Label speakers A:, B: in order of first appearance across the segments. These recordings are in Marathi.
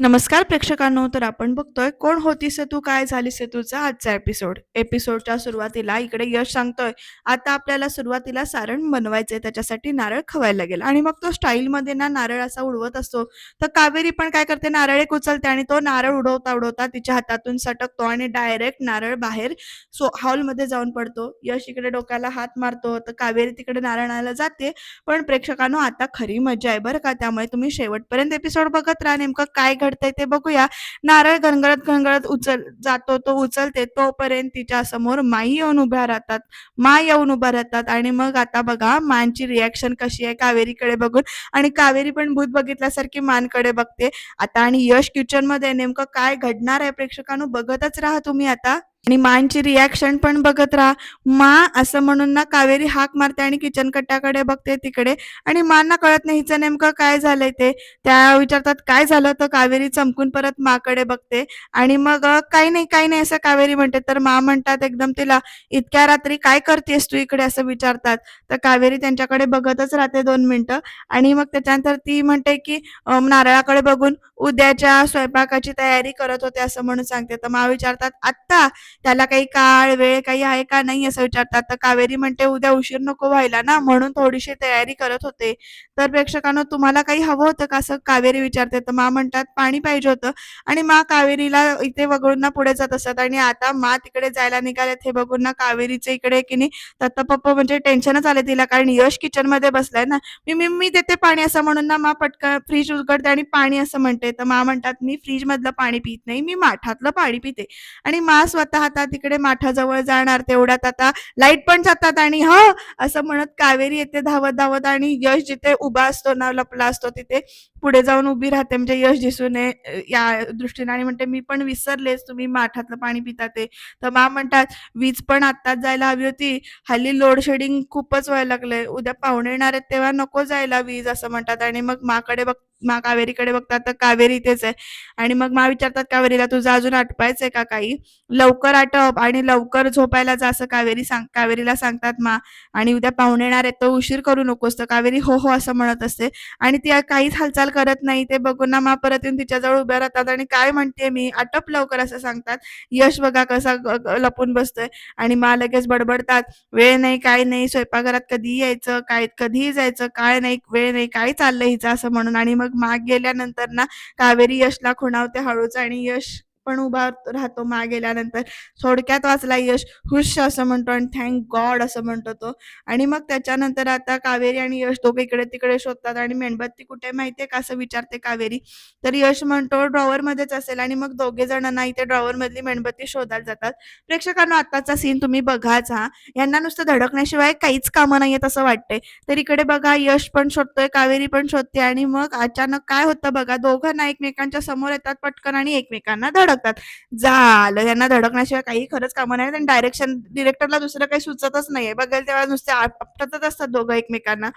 A: नमस्कार प्रेक्षकांनो तर आपण बघतोय कोण होतीस तू काय झालीस तूचा आजचा एपिसोड एपिसोडच्या सुरुवातीला इकडे यश सांगतोय. आता आपल्याला सुरुवातीला सारण बनवायचंय त्याच्यासाठी नारळ खवायला लागेल. आणि मग तो स्टाईल मध्ये ना नारळ असा उडवत असतो. तर कावेरी पण काय करते नारळ एक उचलते आणि तो नारळ उडवता उडवता तिच्या हातातून सटकतो आणि डायरेक्ट नारळ बाहेर सो हॉलमध्ये जाऊन पडतो. यश इकडे डोक्याला हात मारतो. तर कावेरी तिकडे नारळ आणायला जाते. पण प्रेक्षकांनो आता खरी मजा आहे बरं का? त्यामुळे तुम्ही शेवटपर्यंत एपिसोड बघत राहा. नेमकं काय घडतंय ते बघूया. नारळ घनगळत घनगळत उचल जातो तो उचलते तोपर्यंत तिच्या समोर माई येऊन उभ्या राहतात. मा येऊन उभ्या राहतात आणि मग आता बघा मांची रिॲक्शन कशी आहे कावेरीकडे बघून. आणि कावेरी पण भूत बघितल्यासारखी मानकडे बघते. आता आणि यश किचनमध्ये नेमकं काय घडणार आहे प्रेक्षकांनो? बघतच राहा तुम्ही आता. आणि मांची रिॲक्शन पण बघत राहा. मा असं म्हणून ना कावेरी हाक मारते आणि किचन कट्ट्याकडे बघते तिकडे. आणि मांना कळत नाही हिचं नेमकं काय झालंय ते. त्या विचारतात काय झालं? तर कावेरी चमकून परत माकडे बघते. आणि मग काही नाही काही नाही असं कावेरी म्हणते. तर मा म्हणतात एकदम तिला इतक्या रात्री काय करतेस तू इकडे? असं विचारतात. तर कावेरी त्यांच्याकडे बघतच राहते दोन मिनिटं. आणि मग त्याच्यानंतर ती म्हणते की नारळाकडे बघून उद्याच्या स्वयंपाकाची तयारी करत होते असं म्हणून सांगते. तर मा विचारतात आत्ता त्याला काही काळ वेळ काही आहे का? नाही असं विचारतात. तर कावेरी म्हणते उद्या उशीर नको व्हायला ना म्हणून थोडीशी तयारी करत होते. तर प्रेक्षकांना तुम्हाला काही हवं होतं का? असं कावेरी विचारते. तर मा म्हणतात पाणी पाहिजे होतं. आणि मा कावेरीला इथे वगळून ना पुढे जात असतात आणि आता मा तिकडे जायला निघालेत. हे बघून ना कावेरीचे इकडे की नाही तत्ता पप्पा म्हणजे टेन्शनच आले तिला. कारण यश किचनमध्ये बसलाय ना. मी मी मी देते पाणी असं म्हणून ना मा पटकन फ्रीज उघडते आणि पाणी असं म्हणते. तर मा म्हणतात मी फ्रीज मधलं पाणी पित नाही. मी माठातलं पाणी पिते. आणि मा स्वतः आता तिकडे माठाजवळ जाणार. तेवढ्यात आता लाइट पण जातात आणि ह असं म्हणत कावेरी येते धावत धावत आणि यश जिथे उभा असतो ना लपला असतो तिथे. पुढे जाऊन उभी राहते. म्हणजे यश दिसू नये या दृष्टीने. आणि म्हणते मी पण विसरलेच. तुम्ही माठातलं पाणी पिता ते तर मा म्हणतात वीज पण आत्ताच जायला हवी होती. हल्ली लोड शेडिंग खूपच व्हायला लागलंय. उद्या पाहुणे येणार आहेत तेव्हा नको जायला वीज असं म्हणतात. आणि मग माकडे बघ मा कावेरीकडे बघतात तर कावेरी इथेच आहे. आणि मग मा विचारतात कावेरीला तुझं अजून आटपायचंय का काही? लवकर आटप आणि लवकर झोपायला जा असं कावेरी सांग कावेरीला सांगतात मा. आणि उद्या पाहुणे येणार आहेत तर उशीर करू नकोस. तर कावेरी हो हो असं म्हणत असते. आणि ती काहीच हालचाल करत नाही ते बघून ना मा परत येऊन तिच्याजवळ उभ्या राहतात आणि काय म्हणते मी? आटप लवकर असं सांगतात. यश बघा कसा लपून बसतोय. आणि मा लगेच बडबडतात. वेळ नाही काय नाही स्वयंपाकघरात कधी यायचं काय कधीही जायचं काय नाही वेळ नाही काय चाललंय हिचं असं म्हणून. आणि मग माग गेल्यानंतर ना कावेरी यशला खुणावते हळूच आणि यश पण उभा राहतो मागे गेल्यानंतर. थोडक्यात वाचला यश हुश असं म्हणतो आणि थँक गॉड असं म्हणतो तो. आणि मग त्याच्यानंतर आता कावेरी आणि यश दोघे इकडे तिकडे शोधतात आणि मेणबत्ती कुठे माहितीये का? असं विचारते कावेरी. तर यश म्हणतो ड्रॉवर मध्येच असेल आणि मग दोघे जण ना इथे ड्रॉवर मधली मेणबत्ती शोधायला जातात. प्रेक्षकांना आताचा सीन तुम्ही बघाच हा. यांना नुसतं धडकण्याशिवाय काहीच कामं नाहीयेत असं वाटतंय. तर इकडे बघा यश पण शोधतोय कावेरी पण शोधते आणि मग अचानक काय होतं बघा? दोघं ना एकमेकांच्या समोर येतात पटकन आणि एकमेकांना धडक धडकतात. झालं यांना धडकण्याशिवाय काही खरंच कामं नाही. आणि डायरेक्शन डिरेक्टरला दुसरं काही सुचतच नाहीये. बघेल तेव्हा नुसते आपटतच असतात दोघं एकमेकांना.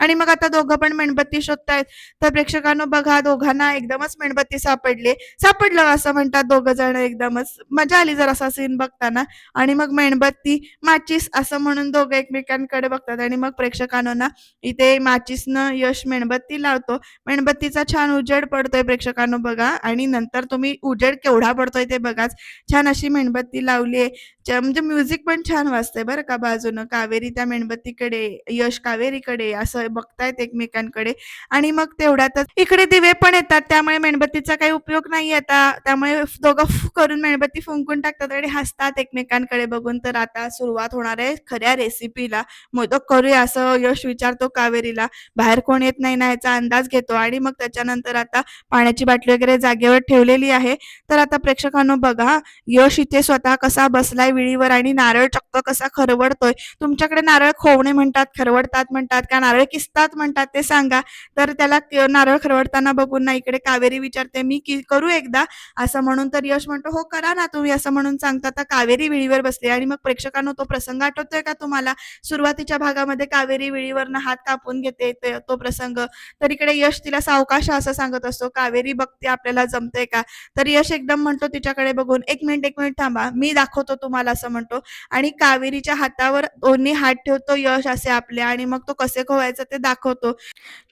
A: आणि मग आता दोघं पण मेणबत्ती शोधतायत. तर प्रेक्षकांनो बघा दोघांना एकदमच मेणबत्ती सापडली. सापडलं असं म्हणतात दोघं जण एकदमच. मजा आली जर असा सीन बघताना. आणि मग मेणबत्ती माचीस असं म्हणून दोघं एकमेकांकडे बघतात. आणि मग प्रेक्षकांनो ना इथे माचीसनं यश मेणबत्ती लावतो. मेणबत्तीचा छान उजेड पडतोय प्रेक्षकांनो बघा. आणि नंतर तुम्ही उजेड केवढा पडतोय ते बघाच. छान अशी मेणबत्ती लावली आहे म्हणजे म्युझिक पण छान वाजतंय बरं का बाजूनं. कावेरी त्या मेणबत्तीकडे यश कावेरीकडे असं बघतायत एकमेकांकडे. आणि मग तेवढ्यातच इकडे दिवे पण येतात त्यामुळे मेणबत्तीचा काही उपयोग नाही आता. त्यामुळे दोघं करून मेणबत्ती फुंकून टाकतात आणि हसतात एकमेकांकडे बघून. तर आता सुरुवात होणार आहे खऱ्या रेसिपीला मोदक करूया असं यश विचारतो कावेरीला. बाहेर कोण येत नाही ना याचा अंदाज घेतो. आणि मग त्याच्यानंतर आता पाण्याची बाटली वगैरे जागेवर ठेवलेली आहे. तर आता प्रेक्षकांनो बघा यश इथे स्वतः कसा बसलाय विळीवर आणि नारळ चक्क कसा खरवडतोय. तुमच्याकडे नारळ खोवणे म्हणतात खरवडतात म्हणतात का? नारळ किसतात म्हणतात ते सांगा. तर त्याला नारळ खरवडताना बघून ना इकडे कावेरी विचारते मी की करू एकदा? असं म्हणून तर यश म्हणतो हो करा ना तुम्ही असं म्हणून सांगता तर कावेरी विळीवर बसली आणि मग प्रेक्षकांना तो प्रसंग आठवतोय का तुम्हाला? सुरुवातीच्या भागामध्ये कावेरी विळीवरनं हात कापून घेते तो प्रसंग. तर इकडे यश तिला सावकाश असं सांगत असतो कावेरी बघते आपल्याला जमते का? तर यश एकदम म्हणतो तिच्याकडे बघून एक मिनिट एक मिनिट थांबा मी दाखवतो तुम्हाला असं म्हणतो. आणि कावेरीच्या हातावर दोन्ही हात ठेवतो यश असे आपले आणि मग तो कसे खोवायचं ते दाखवतो.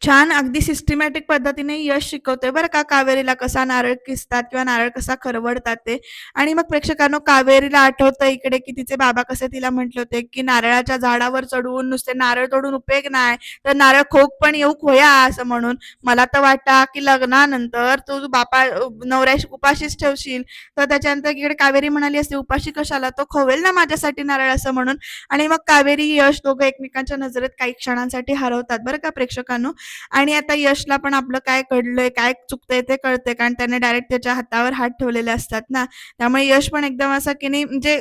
A: छान अगदी सिस्टमॅटिक पद्धतीने यश शिकवतोय बरं का कावेरीला कसा नारळ किसतात किंवा नारळ कसा खरवडतात ते. आणि मग प्रेक्षकांनो कावेरीला आठवतं इकडे की तिचे बाबा कसे तिला म्हटले होते, की "नारळाच्या झाडावर चढवून नुसते नारळ तोडून उपयोग नाही, तर नारळ खोक पण येऊक होया" असं म्हणून. मला तर वाटा की लग्नानंतर तू बापा नवऱ्याशी उपाशीच ठेवशील. तर त्याच्यानंतर इकडे कावेरी म्हणाली असते, "उपाशी कशाला? तो खोवेल ना माझ्यासाठी नारळ" असं म्हणून. आणि मग कावेरी, यश दोघं एकमेकांच्या नजरेत काही क्षणांसाठी हरवतात बरं का प्रेक्षकांनो. आणि आता यशला पण आपलं काय घडलंय, काय चुकतंय ते कळतंय कारण त्याने डायरेक्ट त्याच्या हातावर हात ठेवलेले असतात ना. त्यामुळे यश पण एकदम असं की नाही म्हणजे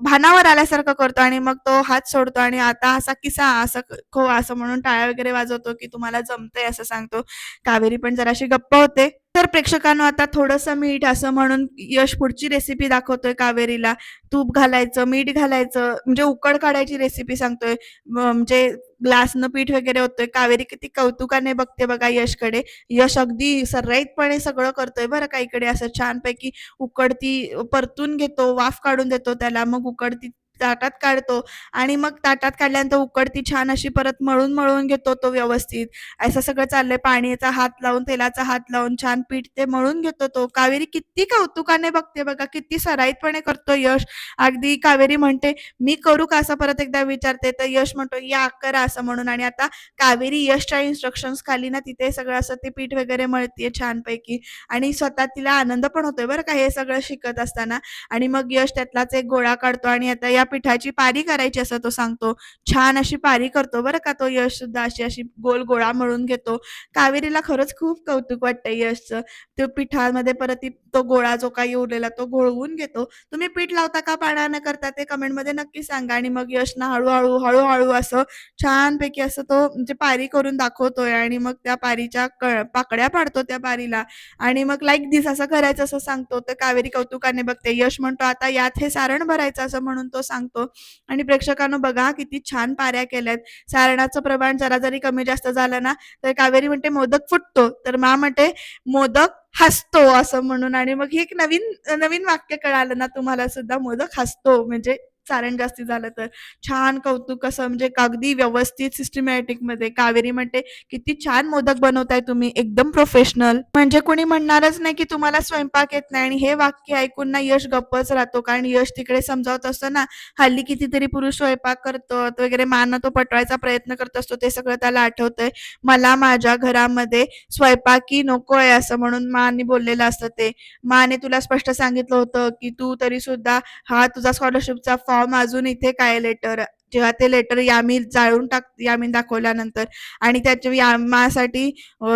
A: भानावर आल्यासारखं करतो आणि मग तो हात सोडतो आणि आता असा किसा, असं खो असं म्हणून टाळ्या वगैरे वाजवतो, की तुम्हाला जमतंय असं सांगतो. कावेरी पण जराशी गप्प होते. तर प्रेक्षकांनो आता थोडंसं मीठ असं म्हणून यश पुढची रेसिपी दाखवतोय कावेरीला. तूप घालायचं, मीठ घालायचं म्हणजे उकड काढायची रेसिपी सांगतोय. म्हणजे ग्लासनं पीठ वगैरे होतोय कावेरी किती कौतुकाने बघते बघा यशकडे. यश अगदी सर्राईतपणे सगळं करतोय बरं का इकडे असं छानपैकी उकडती परतून घेतो, वाफ काढून देतो त्याला, मग उकडती ताटात काढतो आणि मग ताटात काढल्यानंतर उकडती छान अशी परत मळून-मळून घेतो तो व्यवस्थित. असं सगळं चाललंय. पाण्याचा हात लावून, तेलाचा हात लावून छान पीठ ते मळून घेतो तो. कावेरी किती कौतुकाने बघते बघा, किती सराईतपणे करतो यश. अगदी कावेरी म्हणते, "मी करू का?" असं परत एकदा विचारते. तर यश म्हणतो, "या, करा" असं म्हणून आणि आता कावेरी यशच्या इन्स्ट्रक्शन्स खाली ना तिथे सगळं असं ते पीठ वगैरे मळतीये छानपैकी आणि स्वतः तिला आनंद पण होतोय बरं का हे सगळं शिकत असताना. आणि मग यश त्यातलाच एक गोळा काढतो आणि आता या पिठाची पारी करायची असं तो सांगतो. छान अशी पारी करतो बरं का तो यश सुद्धा अशी-अशी गोल गोळा मळून घेतो. कावेरीला खरंच खूप कौतुक वाटतंय यशचं. तो पिठामध्ये परत तो गोळा जो काही उरलेला तो घोळवून घेतो. तुम्ही पीठ लावता का पारा न करता ते कमेंटमध्ये नक्की सांगा आणि मग यश ना हळूहळू हळूहळू असं छानपैकी असं तो म्हणजे पारी करून दाखवतोय आणि मग त्या पारीच्या पाकड्या पाडतो त्या पारीला आणि मग लाईक दिस असं करायचं असं सांगतो. तर कावेरी कौतुकाने बघते. यश म्हणतो, "आता यात हे सारण भरायचं" असं म्हणून तो सांगतो. आणि प्रेक्षकांना बघा किती छान पाऱ्या केल्यात. सारणाचं प्रमाण जरा जरी कमी जास्त झालं ना, तर कावेरी म्हणते, "मोदक फुटतो." तर मा म्हणते, "मोदक हसतो" असं म्हणून आणि मग हे एक नवीन नवीन वाक्य कळालं ना तुम्हाला सुद्धा, मोदक हसतो म्हणजे चारण जास्ती झालं तर. छान कौतुक असं म्हणजे अगदी व्यवस्थित सिस्टमॅटिकमध्ये. कावेरी म्हणते, "किती छान मोदक बनवताय तुम्ही, एकदम प्रोफेशनल." म्हणजे कोणी म्हणणारच नाही की तुम्हाला स्वयंपाक येत नाही आणि हे वाक्य ऐकून ना यश गप्पच राहतो. कारण यश तिकडे समजावत असतो ना, हल्ली कितीतरी पुरुष स्वयंपाक करतो वगैरे मानं तो पटवायचा प्रयत्न करत असतो. ते सगळं त्याला आठवतंय. "मला माझ्या घरामध्ये स्वयंपाकी नकोय" असं म्हणून माने बोललेलं असतं ते. माने तुला स्पष्ट सांगितलं होतं, की "तू तरी सुद्धा हा तुझा स्कॉलरशिपचा फॉर्म अजून इथे काय लेटर?" जेव्हा ते लेटर यामी जाळून टाक यामी दाखवल्यानंतर आणि त्याच्या यामासाठी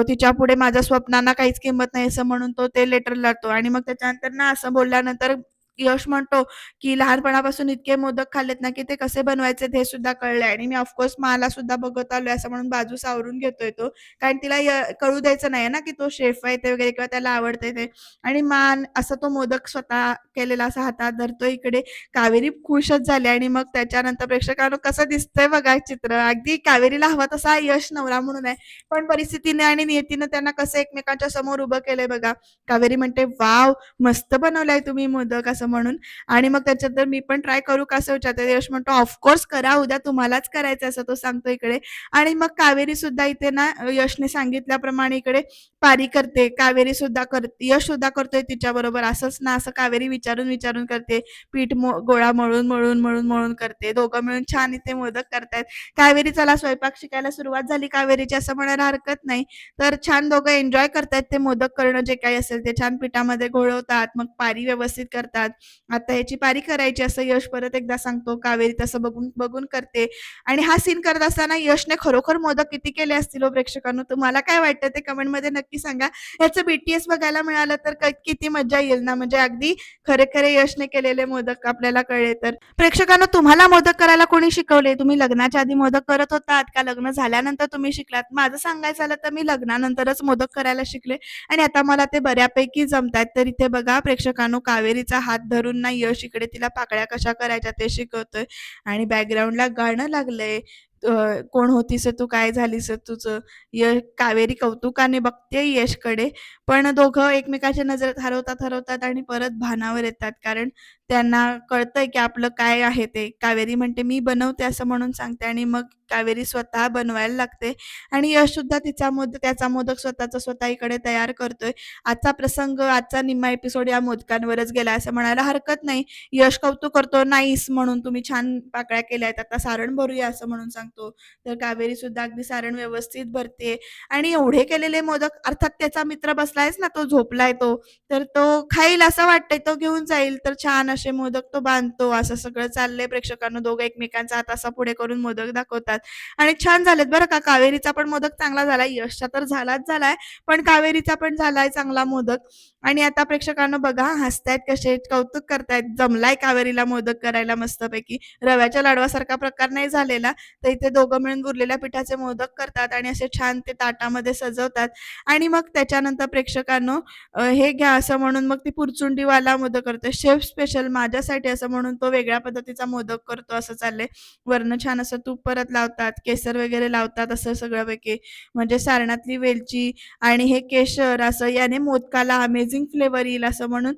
A: तिच्या पुढे माझ्या स्वप्नांना काहीच किंमत नाही असं म्हणून तो ते लेटर लावतो आणि मग त्याच्यानंतर ना असं बोलल्यानंतर यश म्हणतो, की "लहानपणापासून इतके मोदक खाल्लेत ना, की ते कसे बनवायचे हे सुद्धा कळले आणि मी ऑफकोर्स माला सुद्धा बघत आलोय" असं म्हणून बाजू सावरून घेतोय तो. कारण तिला कळू द्यायचं नाहीये ना, की तो शेफ आहे ते वगैरे किंवा त्याला आवडतंय ते. आणि मान असा तो मोदक स्वतः केलेला असा हातात धरतो इकडे. कावेरी खुशच झाली आणि मग त्याच्यानंतर प्रेक्षकांना कसं दिसतंय बघा चित्र. अगदी कावेरीला हवा तसा यश नवरा म्हणून आहे. पण परिस्थितीने आणि नियतीनं त्यांना कसं एकमेकांच्या समोर उभं केलंय बघा. कावेरी म्हणते, वाव मस्त बनवलाय तुम्ही मोदक" असं म्हणून आणि मग त्याच्यानंतर "मी पण ट्राय करू का?" असं विचारते. यश म्हणतो, ऑफकोर्स करा. उद्या तुम्हालाच करायचं असं तो सांगतो इकडे. आणि मग कावेरी सुद्धा इथे ना यशने सांगितल्याप्रमाणे इकडे पारी करते. कावेरी सुद्धा करते यश सुद्धा करतोय तिच्याबरोबर. असंच ना असं कावेरी विचारून-विचारून करते. पीठ गोळा मळून, मळून, मळून, मळून करते. दोघं मिळून छान इथे मोदक करतायत. कावेरी चला स्वयंपाक शिकायला सुरुवात झाली कावेरीची असं म्हणायला हरकत नाही. तर छान दोघं एन्जॉय करतायत ते मोदक करणं जे काही असेल ते. छान पिठामध्ये घोळवतात, मग पारी व्यवस्थित करतात. आता ह्याची पारी करायची असं यश परत एकदा सांगतो. कावेरी तसं बघून बघून करते आणि हा सीन करत असताना यशने खरोखर मोदक किती केले असतील हो प्रेक्षकांनो? तुम्हाला काय वाटतं ते कमेंटमध्ये नक्की सांगा. ह्याचं बीटीएस बघायला मिळालं तर किती मज्जा येईल ना. म्हणजे अगदी खरे-खरे यशने केलेले मोदक आपल्याला कळले तर. प्रेक्षकांनो तुम्हाला मोदक करायला कोणी शिकवले? तुम्ही लग्नाच्या आधी मोदक करत होतात का लग्न झाल्यानंतर तुम्ही शिकलात? माझं सांगायचं झालं तर मी लग्नानंतरच मोदक करायला शिकले आणि आता मला ते बऱ्यापैकी जमतायत. तर इथे बघा प्रेक्षकांनो कावेरीचा हात धरून ना यश इकडे तिला पाकळ्या कशा करायच्या ते शिकवतोय आणि बॅकग्राऊंडला गाणं लागलंय. "कोण होतीस तू काय झालीस तुझं?" यश कावेरी कौतुकाने बघते यशकडे. पण दोघं एकमेकांच्या नजरेत हरवतात, हरवतात आणि परत भानावर येतात. कारण त्यांना कळतंय की आपलं काय आहे ते. कावेरी म्हणते, "मी बनवते" असं म्हणून सांगते आणि मग कावेरी स्वतः बनवायला लागते आणि यश सुद्धा तिचा मोदक त्याचा मोदक स्वतःचा स्वतः इकडे तयार करतोय. आजचा प्रसंग, आजचा निम्मा एपिसोड या मोदकांवरच गेला असं म्हणायला हरकत नाही. यश कौतुक करतो, नाहीस म्हणून तुम्ही छान पाकळ्या केल्या आहेत आता सारण भरूया" असं म्हणून सांगतो. तर कावेरी सुद्धा अगदी सारण व्यवस्थित भरते आणि एवढे केलेले मोदक अर्थात त्याचा मित्र बसलायच ना, तो झोपलाय तो, तर तो खाईल असं वाटतंय, तो घेऊन जाईल. तर छान असे मोदक तो बांधतो. असं सगळं चाललंय प्रेक्षकांना दोघं एकमेकांचा हात असा पुढे करून मोदक दाखवतात आणि छान झालेत बरं का. कावेरीचा पण मोदक चांगला झालाय. यशचा तर झालाच झालाय, पण कावेरीचा पण झालाय चांगला मोदक आणि आता प्रेक्षकांना बघा हसतायत कसे, कौतुक करतायत. जमलाय कावेरीला मोदक करायला मस्तपैकी. रव्याच्या लाडवासारखा प्रकार नाही झालेला. तर इथे दोघं मिळून उरलेल्या पिठाचे मोदक करतात आणि असे छान ते ताटामध्ये सजवतात आणि मग त्याच्यानंतर प्रेक्षकांनो हे घ्या असं म्हणून मग ती पुरचुंडीवाला मोदक करते. शेफ स्पेशल माझ्यासाठी असं म्हणून तो वेगळ्या पद्धतीचा मोदक करतो असं चाललंय. वरनं छान असं तूप परत लावतात, केसर वगैरे लावतात असं सगळ्यापैकी. म्हणजे सारणातली वेलची आणि हे केशर असं याने मोदकाला अमेझिंग फ्लेवर येईल असं म्हणून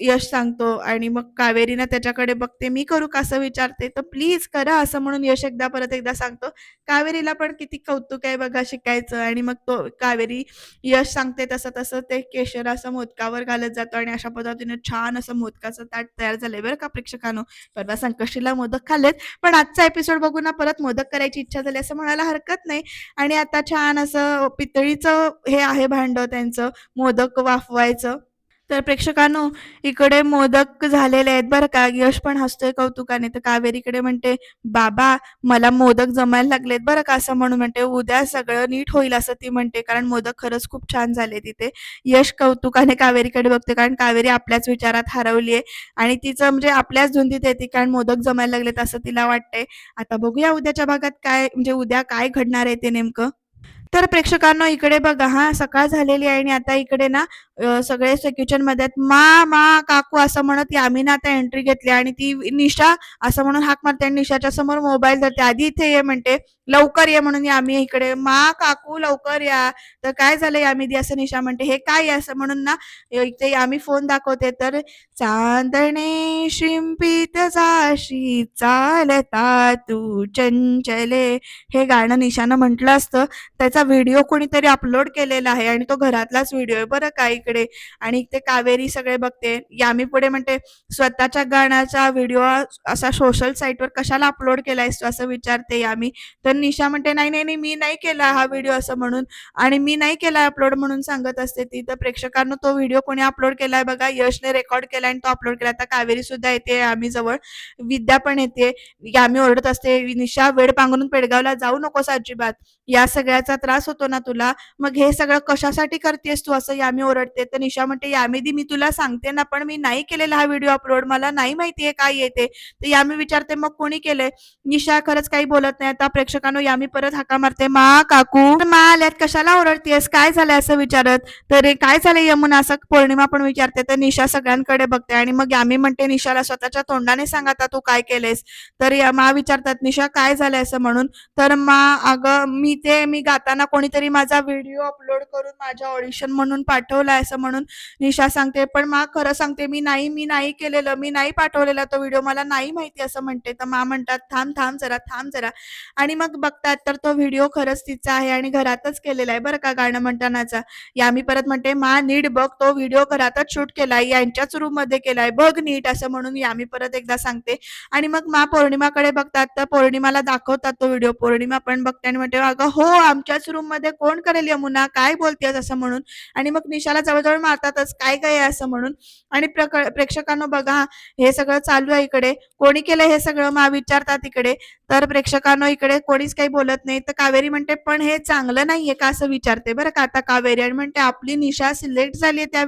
A: यश सांगतो आणि मग कावेरीना त्याच्याकडे बघते, "मी करू का?" असं विचारते. तर "प्लीज करा" असं म्हणून यश एकदा परत एकदा सांगतो. कावेरीला पण किती कौतुक आहे बघा शिकायचं आणि मग तो कावेरी यश सांगते तसं-तसं ते केशर असं मोदकावर घालत जातो आणि अशा पद्धतीने छान असं मोदकाचं ताट तयार झाले बरं का प्रेक्षकांनो. परवा संकष्टीला मोदक खाल्लेत, पण आजचा एपिसोड बघून ना परत मोदक करायची इच्छा झाली असं म्हणायला हरकत नाही आणि आता छान असं पितळीचं हे आहे भांडं त्यांचं मोदक वाफवायचं. तर प्रेक्षकांनो इकडे मोदक झालेले आहेत बरं का. यश पण हसतोय कौतुकाने. तर कावेरीकडे म्हणते, "बाबा मला मोदक जमायला लागलेत बरं का" असं म्हणून म्हणते. "उद्या सगळं नीट होईल" असं ती म्हणते. कारण मोदक खरंच खूप छान झाले तिथे. यश कौतुकाने कावेरीकडे बघते कारण कावेरी आपल्याच विचारात हरवली आहे आणि तिचं म्हणजे आपल्याच धुंदीत येते कारण मोदक जमायला लागलेत असं तिला वाटतंय. आता बघूया उद्याच्या भागात काय म्हणजे उद्या काय घडणार आहे ते नेमकं. तर प्रेक्षकांना इकडे बघा हा सकाळ झालेली आहे आणि आता इकडे ना सगळे किचनमध्ये मध्ये "मा, मा, काकू" असं म्हणत यामीनं आता एंट्री घेतली आणि ती निशा असं म्हणून हाक मारते आणि निशाच्या समोर मोबाईल धरते. "आधी इथे ये" म्हणते. "लवकर ये" म्हणून यामी इकडे, "मा, काकू लवकर या." तर "काय झालं यामीदी?" असं निशा म्हणते. "हे काय असं म्हणून ना इथे यामी फोन दाखवते तर "चांदणे शिंपित जाशी चालता तू चंचले" हे गाणं निशानं म्हटलं असतं. त्याचा व्हिडिओ कोणीतरी अपलोड केलेला आहे आणि तो घरातलाच व्हिडिओ आहे बरं का इकडे आणि ते कावेरी सगळे बघते. यामी पुढे म्हणते, "स्वतःच्या गाण्याचा व्हिडिओ असा सोशल साईटवर कशाला अपलोड केलायस तू?" असं विचारते यामी. तर निशा म्हणते, "नाही, नाही, नाही, मी नाही केला हा व्हिडिओ" असं म्हणून आणि "मी नाही केला अपलोड" म्हणून सांगत असते ती. तर प्रेक्षकांना तो व्हिडिओ कोणी अपलोड केलाय बघा. यशने रेकॉर्ड केला आणि तो अपलोड केला आता कावेरी सुद्धा येते यामीजवळ. विद्या पण येते. यामी ओरडत असते, "निशा वेड पांघरून पेडगावला जाऊ नकोस अजिबात. या सगळ्याचा त्रास होतो ना तुला, मग हे सगळं कशासाठी करतेस तू?" असं यामी ओरडते. तर निशा म्हणते, "यामीदी मी तुला सांगते ना, पण मी नाही केलेला हा व्हिडिओ अपलोड. मला नाही माहितीये काय येते तर यामी विचारते, "मग कोणी केलंय?" निशा खरंच काही बोलत नाही. आता प्रेक्षकांनो यामी परत हाका मारते, "मा, काकू." "मा आल्यात कशाला ओरडतेस? काय झालंय?" असं विचारत. तर काय झालंय यमुना?" असं पौर्णिमा पण विचारते. तर निशा सगळ्यांकडे बघते आणि मग यामी म्हणते निशाला, "स्वतःच्या तोंडाने सांग आता तू काय केलंयस?" तर या मा विचारतात, "निशा काय झालंय?" असं म्हणून. तर "मा अगं मी ते मी गाताना कोणीतरी माझा व्हिडिओ अपलोड करून माझ्या ऑडिशन म्हणून पाठवलाय" असं म्हणून निशा सांगते. "पण मा खरं सांगते मी नाही, मी नाही केलेलं. मी नाही पाठवलेला तो व्हिडिओ. मला नाही माहिती" असं म्हणते. तर मा म्हणतात, "थांब, थांब जरा, थांब जरा" आणि मग बघतात तर तो व्हिडिओ खरंच तिचा आहे आणि घरातच केलेला आहे बरं का गाणं म्हणतानाचा. या मी परत म्हणते, "मा नीट बघ तो व्हिडिओ घरातच शूट केलाय. यांच्याच रूममध्ये केलाय. बघ नीट" असं म्हणून यामी परत एकदा सांगते आणि मग मा पौर्णिमाकडे बघतात तर पौर्णिमाला दाखवतात तो व्हिडिओ. पौर्णिमा पण बघते आणि म्हणते, "अगं हो, आमच्याच रूममध्ये कोण करेल यमुना? काय बोलतेस?" असं म्हणून आणि मग निशाला जवळ मारतातच, "काय काय आहे असं म्हणून आणि प्रक प्रेक्षकांनो बघा हे सगळं चालू आहे इकडे. "कोणी केलं हे सगळं?" मा विचारतात इकडे. तर प्रेक्षकांनो इकडे कोणीच काही बोलत नाही. तर कावेरी म्हणते, "पण हे चांगलं नाहीये का?" असं विचारते बरं का आता कावेरी आणि म्हणते, "आपली निशा सिलेक्ट झाली त्या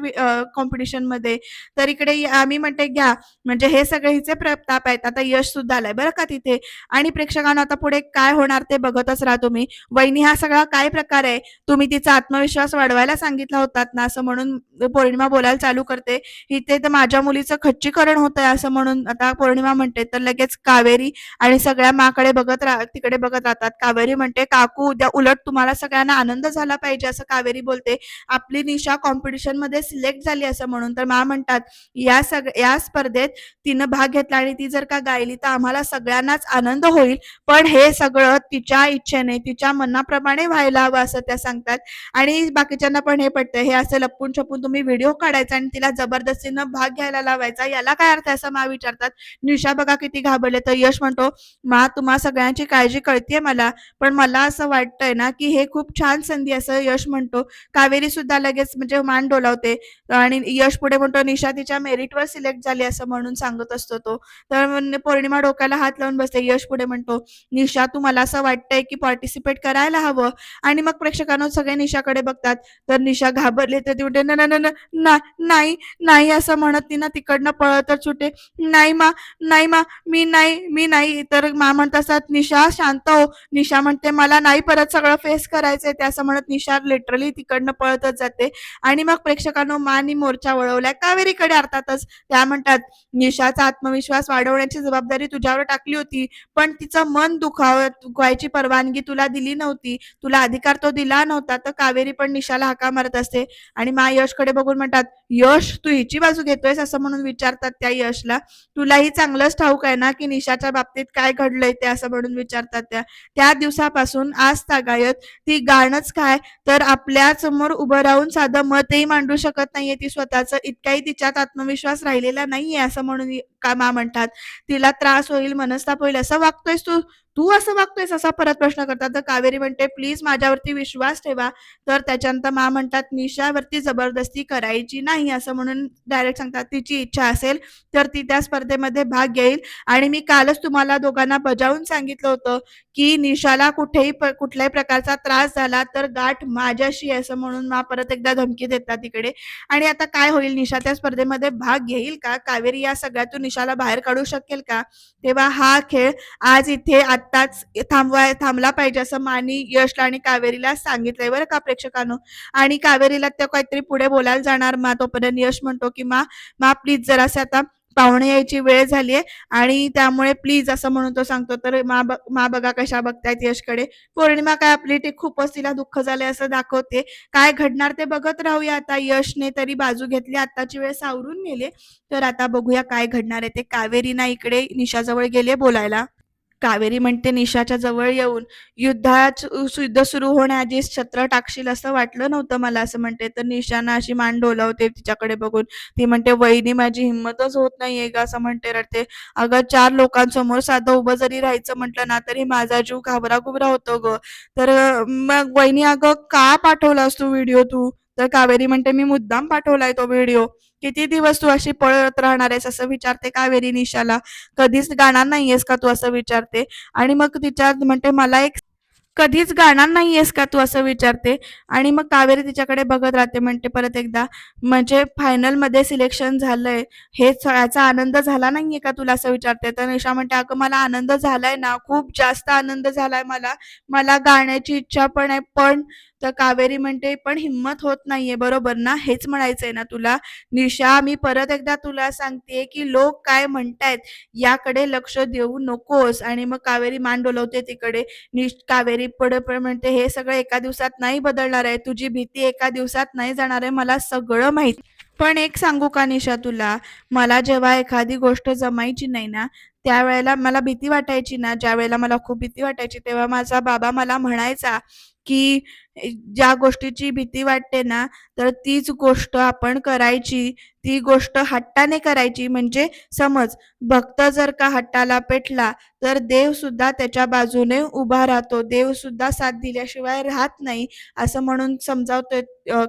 A: कॉम्पिटिशनमध्ये तर इकडे आम्ही म्हणते, "घ्या." म्हणजे हे सगळे हिचे प्रताप आहेत. आता यश सुद्धा आलाय बरं का तिथे आणि प्रेक्षकांना आता पुढे काय होणार ते बघतच राहा तुम्ही. "वहिनी हा सगळा काय प्रकार आहे? तुम्ही तिचा आत्मविश्वास वाढवायला सांगितला होतात ना" असं म्हणून पौर्णिमा बोलायला चालू करते. "इथे तर माझ्या मुलीचं खच्चीकरण होतंय" असं म्हणून आता पौर्णिमा म्हणते. तर लगेच कावेरी आणि सगळ्या माकडे बघत राह तिकडे बघत राहतात कावेरी म्हणते काकू उद्या उलट तुम्हाला सगळ्यांना आनंद झाला पाहिजे असं कावेरी बोलते आपली निशा कॉम्पिटिशनमध्ये सिलेक्ट झाली असं म्हणून तर मा म्हणतात या सग या स्पर्धेत तिनं भाग घेतला आणि ती जर का गायली तर आम्हाला सगळ्यांनाच आनंद होईल पण हे सगळं तिच्या इच्छेने तिच्या मनाप्रमाणे व्हायला हवं असं त्या सांगतात. आणि बाकीच्यांना पण हे पटतं हे असं लपून छपून तुम्ही व्हिडिओ काढायचा आणि तिला जबरदस्तीनं भाग घ्यायला लावायचा. याला काय अर्थ आहे असं मा विचारतात. निशा बघा किती घाबरले तर यश म्हणतो मा तुम्हा सगळ्यांची काळजी कळतीये मला पण मला असं वाटतंय ना की हे खूप छान संधी असं यश म्हणतो. कावेरी सुद्धा लगेच म्हणजे मान डोलावते. आणि यश पुढे म्हणतो निशा तिच्या मेरिटवर सिलेक्ट झाली असं म्हणून सांगत असतो तो. तर पौर्णिमा डोक्याला हात लावून बसते. यश पुढे म्हणतो निशा तू मला असं वाटतंय की पार्टिसिपेट करायला हवं? आणि मग प्रेक्षकांना सगळे निशाकडे बघतात. तर निशा घाबरली तर ती म्हणते "न- ना- नाही नाही असं म्हणत ती ना तिकडनं पळतच सुटे नाही मा नाही मा मी नाही मी नाही. तर मा म्हणत असतात निशा शांत हो. निशा म्हणते मला नाही परत सगळं फेस करायचंय ते असं म्हणत निशा लिटरली तिकडनं पळतच जाते. आणि मग प्रेक्षकांनो मानी मोर्चा वळवलाय कावेरीकडे अर्थातच. त्या म्हणतात निशाचा आत्मविश्वास वाढवण्याची जबाबदारी तुझ्यावर टाकली होती पण तिचं मन दुखाव दुखवायची परवानगी तुला दिली नव्हती. तुला अधिकार तो दिला नव्हता तर कावेरी पण निशाला हाका मारत असते. आणि मा यशकडे बघून म्हणतात यश तू हिची बाजू घेतोयस असं म्हणून विचारतात त्या यशला. तुलाही चांगलंच ठाऊक आहे ना की निशाच्या बाबतीत काय घडलंय ते असं म्हणून विचारतात त्या. त्या दिवसापासून आज तागायत ती गाणंच काय? तर आपल्यासमोर उभं राहून साधं मतही मांडू शकत नाहीये. ती स्वतःच इतकाही तिच्यात आत्मविश्वास राहिलेला नाहीये असं म्हणून कामा का मा म्हणतात. तिला त्रास होईल मनस्ताप होईल असं वागतोयस तू? तू असं वागतोयस असा परत प्रश्न करतात. तर कावेरी म्हणते प्लीज माझ्यावरती विश्वास ठेवा. तर त्याच्यानंतर मा म्हणतात निशावरती जबरदस्ती करायची नाही. असं म्हणून डायरेक्ट सांगतात तिची इच्छा असेल तर ती त्या स्पर्धेमध्ये भाग घेईल. आणि मी कालच तुम्हाला दोघांना बजावून सांगितलं होतं की निशाला कुठेही कुठल्याही प्रकारचा त्रास झाला तर गाठ माझ्याशी असं म्हणून मा परत एकदा धमकी देतात तिकडे. आणि आता काय होईल? निशा त्या स्पर्धेमध्ये भाग घेईल का? कावेरी या सगळ्यातून निशाला बाहेर काढू शकेल का? तेव्हा हा खेळ आज इथे आत्ताच थांबवाय थांबला पाहिजे असं मानी यशला आणि कावेरीला सांगितलंय बरं का प्रेक्षकांनो? आणि कावेरीला त्या काहीतरी पुढे बोलायला जाणार मा तोपर्यंत यश म्हणतो की मा मा प्लीज जरासे आता पाहुणे यायची वेळ झालीये. आणि त्यामुळे प्लीज असं म्हणून तो सांगतो तर मा ब- मा बघा कशा बघतायत यशकडे. पौर्णिमा काय आपली ते खूपच तिला दुःख झालंय असं दाखवते. काय घडणार ते बघत राहूया आता. यशने तरी बाजू घेतली आताची वेळ सावरून गेले तर आता बघूया काय घडणार आहे ते. कावेरी ना इकडे निशाजवळ गेले बोलायला. कावेरी म्हणते निशाच्या जवळ येऊन युद्धात युद्ध सुरू होण्याआधी छत्र टाकशील असं वाटलं नव्हतं मला असं म्हणते. तर निशाना अशी मान डोलावते तिच्याकडे बघून. ती म्हणते वहिनी माझी हिंमतच होत नाहीये का असं म्हणते रडते. अगं चार लोकांसमोर साधं उभं जरी राहायचं म्हटलं ना तरी माझा जीव घाबरा घुबरा होतो ग. तर मग वहिनी अगं का पाठवलास तू व्हिडिओ तू? तर कावेरी म्हणते मी मुद्दाम पाठवलाय तो व्हिडिओ. किती दिवस तू अशी पळत राहणार आहेस असं विचारते कावेरी निशाला. कधीच गाणार नाहीयेस का तू असं विचारते? आणि मग तिच्या म्हणते मला एक कधीच गाणार नाहीयेस का तू असं विचारते? आणि मग कावेरी तिच्याकडे बघत राहते म्हणते परत एकदा म्हणजे फायनलमध्ये सिलेक्शन झालंय. हे याचा आनंद झाला नाहीये का तुला असं विचारते? तर निशा म्हणते अगं मला आनंद झालाय ना. खूप जास्त आनंद झालाय मला. मला गाण्याची इच्छा पण आहे पण तर कावेरी म्हणते पण हिंमत होत नाहीये बरोबर ना? हेच म्हणायचंय ना तुला? निशा मी परत एकदा तुला सांगते की लोक काय म्हणतायत याकडे लक्ष देऊ नकोस. आणि मग कावेरी मान डोलवते तिकडे. निश कावेरी पुढे म्हणते हे सगळं एका दिवसात नाही बदलणार आहे. तुझी भीती एका दिवसात नाही जाणार आहे. मला सगळं माहीत. पण एक सांगू का निशा तुला? मला जेव्हा एखादी गोष्ट जमायची नाही ना त्यावेळेला मला भीती वाटायची ना? ज्या वेळेला मला खूप भीती वाटायची तेव्हा माझा बाबा मला म्हणायचा की ज्या गोष्टीची भीती वाटते ना तर तीच गोष्ट आपण करायची. ती गोष्ट हट्टाने करायची. म्हणजे समज भक्त जर का हट्टाला पेटला तर देव सुद्धा त्याच्या बाजूने उभा राहतो. देव सुद्धा साथ दिल्याशिवाय राहत नाही असं म्हणून समजावतोय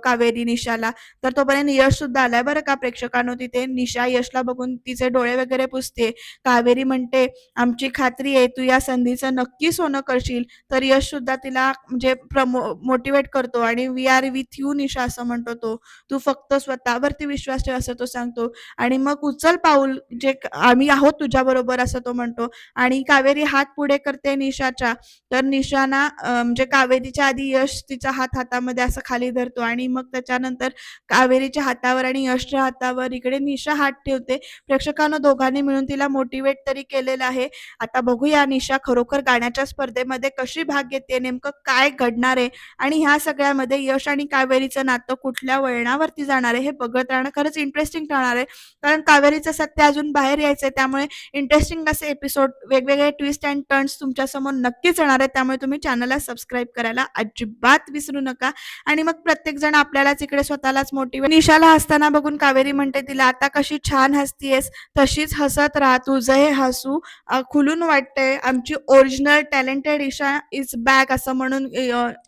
A: कावेरी निशाला. तर तोपर्यंत यश सुद्धा आलाय बरं का प्रेक्षकांनो तिथे. निशा यशला बघून तिचे डोळे वगैरे पुसते. कावेरी म्हणते आमची खात्री आहे तू या संधीचं नक्की सोनं करशील. तर यश सुद्धा तिला म्हणजे प्रमो मोटिवेट करतो आणि we are with you Nisha असं म्हणतो तो. तू फक्त स्वतःवरती विश्वास ठेव असं तो सांगतो आणि मग उचल पाऊल जे आम्ही आहोत तुझ्या बरोबर असं तो म्हणतो आणि कावेरी हात पुढे करते निशाच्या. तर निशा ना म्हणजे कावेरीच्या आधी यश तिचा हात हातामध्ये असं खाली धरतो आणि मग त्याच्यानंतर कावेरीच्या हातावर आणि यशच्या हातावर इकडे निशा हात ठेवते. प्रेक्षकांना दोघांनी मिळून तिला मोटिवेट तरी केलेलं आहे. आता बघूया निशा खरोखर गाण्याच्या स्पर्धेमध्ये कशी भाग घेते, नेमकं काय घडणार आहे आणि ह्या सगळ्यामध्ये यश आणि कावेरीचं नातं कुठल्या वळणावरती जाणार आहे, हे बघत राहणं खरंच इंटरेस्टिंग ठरणार आहे. कारण कावेरीचं सत्य अजून बाहेर यायचंय त्यामुळे इंटरेस्टिंग असे एपिसोड वेगवेगळे ट्विस्ट अँड टर्न्स तुमच्यासमोर नक्कीच येणार आहेत. त्यामुळे तुम्ही चॅनलला सबस्क्राईब करायला अजिबात विसरू नका आणि मग प्रत्येकजण आपल्यालाच इकडे स्वतःलाच मोटिवेट निशाला हसताना बघून कावेरी म्हणते तिला, "आता कशी छान हसतीयेस, तशीच हसत राहा. तुझं हे हसू खुलून वाटतंय. आमची original talented Isha is back" असं म्हणून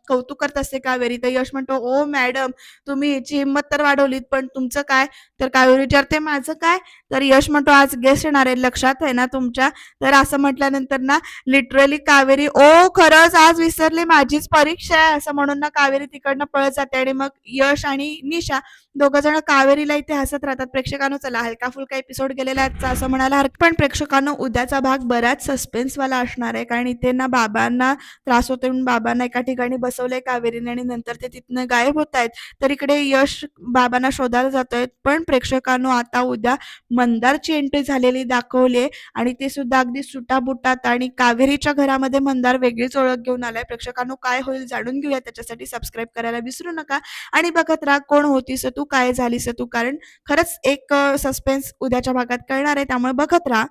A: कौतुक करत असते कावेरी. तर यश म्हणतो, ओ मॅडम, तुम्ही हिची हिंमत तर वाढवलीत, पण तुमचं काय?" तर कावेरी विचारते, "माझं काय?" तर यश म्हणतो, "आज गेस्ट येणार आहे, लक्षात आहे ना तुमच्या?" तर असं म्हटल्यानंतर ना लिटरली कावेरी, ओ खरंच आज विसरली माझीच परीक्षा आहे." असं म्हणून ना कावेरी तिकडनं पळत जाते आणि मग यश आणि निशा दोघं जण कावेरीला इथे हसत राहतात. प्रेक्षकांनो चला हलका-फुलका एपिसोड गेलेला आहे आजचा असं म्हणायला हरकत पण प्रेक्षकांनो उद्याचा भाग बराच सस्पेन्सवाला असणार आहे. कारण इथे ना बाबांना त्रास होतो म्हणून बाबांना एका ठिकाणी बसवलंय कावेरीने आणि नंतर ते तिथनं गायब होतायत. तर इकडे यश बाबांना शोधायला जातोय. पण प्रेक्षकांनो आता उद्या मंदारची एंट्री झालेली दाखवली आणि ते सुद्धा अगदी सुटाबुटात आणि कावेरीच्या घरामध्ये मंदार वेगळीच ओळख घेऊन आलाय. प्रेक्षकांनो काय होईल जाणून घेऊया. त्याच्यासाठी सबस्क्राईब करायला विसरू नका आणि बघत राहा कोण होतीस तू, काय झालीस तू. कारण खरंच एक सस्पेन्स उद्याच्या भागात कळणार आहे. त्यामुळे बघत राहा.